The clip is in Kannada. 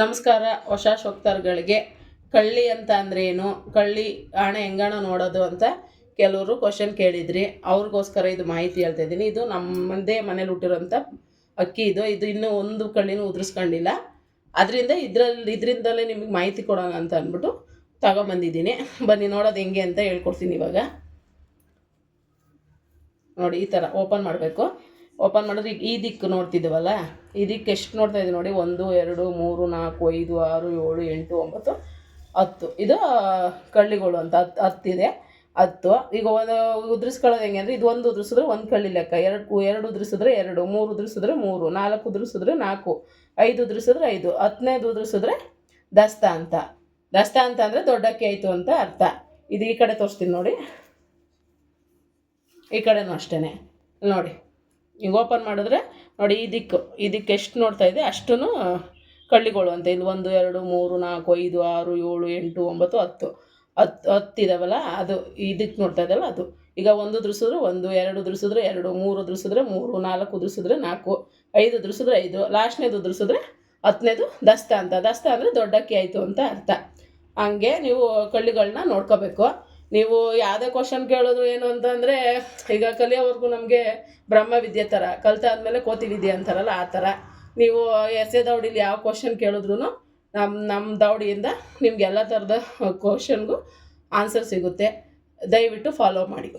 ನಮಸ್ಕಾರ ಹೊಸ ಶೋಕ್ತಾರ್ಗಳಿಗೆ ಕಳ್ಳಿ ಅಂತ ಅಂದರೆ ಏನು? ಕಳ್ಳಿ ಆಣೆ ಹೆಂಗಣ ನೋಡೋದು ಅಂತ ಕೆಲವರು ಕ್ವಶನ್ ಕೇಳಿದ್ರಿ. ಅವ್ರಿಗೋಸ್ಕರ ಇದು ಮಾಹಿತಿ ಹೇಳ್ತಾ ಇದ್ದೀನಿ. ಇದು ನಮ್ಮದೇ ಮನೇಲಿ ಹುಟ್ಟಿರೋಂಥ ಅಕ್ಕಿ ಇದು. ಇದು ಇನ್ನೂ ಒಂದು ಕಳ್ಳಿನೂ ಉದುರಿಸ್ಕೊಂಡಿಲ್ಲ. ಅದರಿಂದ ಇದರಲ್ಲಿ, ಇದರಿಂದಲೇ ನಿಮಗೆ ಮಾಹಿತಿ ಕೊಡೋಣ ಅಂತ ಅಂದ್ಬಿಟ್ಟು ತಗೊಂಬಂದಿದ್ದೀನಿ. ಬನ್ನಿ, ನೋಡೋದು ಹೆಂಗೆ ಅಂತ ಹೇಳ್ಕೊಡ್ತೀನಿ ಇವಾಗ. ನೋಡಿ, ಈ ಥರ ಓಪನ್ ಮಾಡಬೇಕು. ಓಪನ್ ಮಾಡಿದ್ರೆ ಈಗ ಈ ದಿಕ್ಕು ನೋಡ್ತಿದ್ದೀವಲ್ಲ? ಈ ದಿಕ್ಕು ಎಷ್ಟು ನೋಡ್ತಾ ಇದ್ದೀವಿ ನೋಡಿ, ಒಂದು, ಎರಡು, ಮೂರು, ನಾಲ್ಕು, ಐದು, ಆರು, ಏಳು, ಎಂಟು, ಒಂಬತ್ತು, ಹತ್ತು. ಇದು ಕಳ್ಳಿಗಳು ಅಂತ ಹತ್ತು ಹತ್ತಿದೆ. ಹತ್ತು. ಈಗ ಒಂದು ಉದುರಿಸ್ಕೊಳ್ಳೋದು ಹೆಂಗೆ ಅಂದರೆ, ಇದು ಒಂದು ಉದ್ರಿಸಿದ್ರೆ ಒಂದು ಕಳ್ಳಿ ಲೆಕ್ಕ. ಎರಡು ಎರಡು ಉದ್ರಿಸಿದ್ರೆ ಎರಡು, ಮೂರು ಉದ್ರಿಸಿದ್ರೆ ಮೂರು, ನಾಲ್ಕು ಉದುರಿಸಿದ್ರೆ ನಾಲ್ಕು, ಐದು ಉದ್ರಿಸಿದ್ರೆ ಐದು, ಹತ್ತನೇದು ಉದ್ರಿಸಿದ್ರೆ ದಸ್ತ ಅಂತ. ದಸ್ತ ಅಂತ ಅಂದರೆ ದೊಡ್ಡಕ್ಕೆ ಆಯಿತು ಅಂತ ಅರ್ಥ. ಇದು ಈ ಕಡೆ ತೋರಿಸ್ತೀನಿ ನೋಡಿ. ಈ ಕಡೆನೂ ಅಷ್ಟೇ ನೋಡಿ. ಈಗ ಓಪನ್ ಮಾಡಿದ್ರೆ ನೋಡಿ ಈ ದಿಕ್ಕು ಈ ದಿಕ್ಕು ಎಷ್ಟು ನೋಡ್ತಾ ಇದೆ ಅಷ್ಟೂ ಕಳ್ಳಿಗಳು ಅಂತ ಇಲ್ಲಿ ಒಂದು, ಎರಡು, ಮೂರು, ನಾಲ್ಕು, ಐದು, ಆರು, ಏಳು, ಎಂಟು, ಒಂಬತ್ತು, ಹತ್ತು. ಹತ್ತು ಹತ್ತಿದಾವಲ್ಲ ಅದು ಈ ದಿಕ್ಕು ನೋಡ್ತಾ ಇದ್ದಲ್ಲ ಅದು. ಈಗ ಒಂದು ಉದುರಿಸಿದ್ರೆ ಒಂದು, ಎರಡು ಉದುರಿಸಿದ್ರೆ ಎರಡು, ಮೂರು ಉದುರಿಸಿದ್ರೆ ಮೂರು, ನಾಲ್ಕು ಉದುರಿಸಿದ್ರೆ ನಾಲ್ಕು, ಐದು ಉದುರಿಸಿದ್ರೆ ಐದು, ಲಾಸ್ಟ್ನೇದು ಉದುರಿಸಿದ್ರೆ ಹತ್ತನೇದು ದಸ್ತ ಅಂತ. ದಸ್ತ ಅಂದರೆ ದೊಡ್ಡಕ್ಕಿ ಆಯಿತು ಅಂತ ಅರ್ಥ. ಹಂಗೆ ನೀವು ಕಳ್ಳಿಗಳನ್ನ ನೋಡ್ಕೋಬೇಕು. ನೀವು ಯಾವುದೇ ಕ್ವಶನ್ ಕೇಳೋದು ಏನು ಅಂತಂದರೆ, ಈಗ ಕಲಿಯೋವರೆಗೂ ನಮಗೆ ಬ್ರಹ್ಮ ವಿದ್ಯೆ ಥರ ಕಲಿತಾದ್ಮೇಲೆ ಕೋತಿ ವಿದ್ಯೆ ಅಂತಾರಲ್ಲ ಆ ಥರ ನೀವು ಎಸ್ ಎ ದೌಡಿಲಿ ಯಾವ ಕ್ವಶನ್ ಕೇಳಿದ್ರು ನಮ್ಮ ನಮ್ಮ ದೌಡಿಯಿಂದ ನಿಮ್ಗೆ ಎಲ್ಲ ಥರದ ಕ್ವಶನ್ಗೂ ಆನ್ಸರ್ ಸಿಗುತ್ತೆ. ದಯವಿಟ್ಟು ಫಾಲೋ ಮಾಡಿ.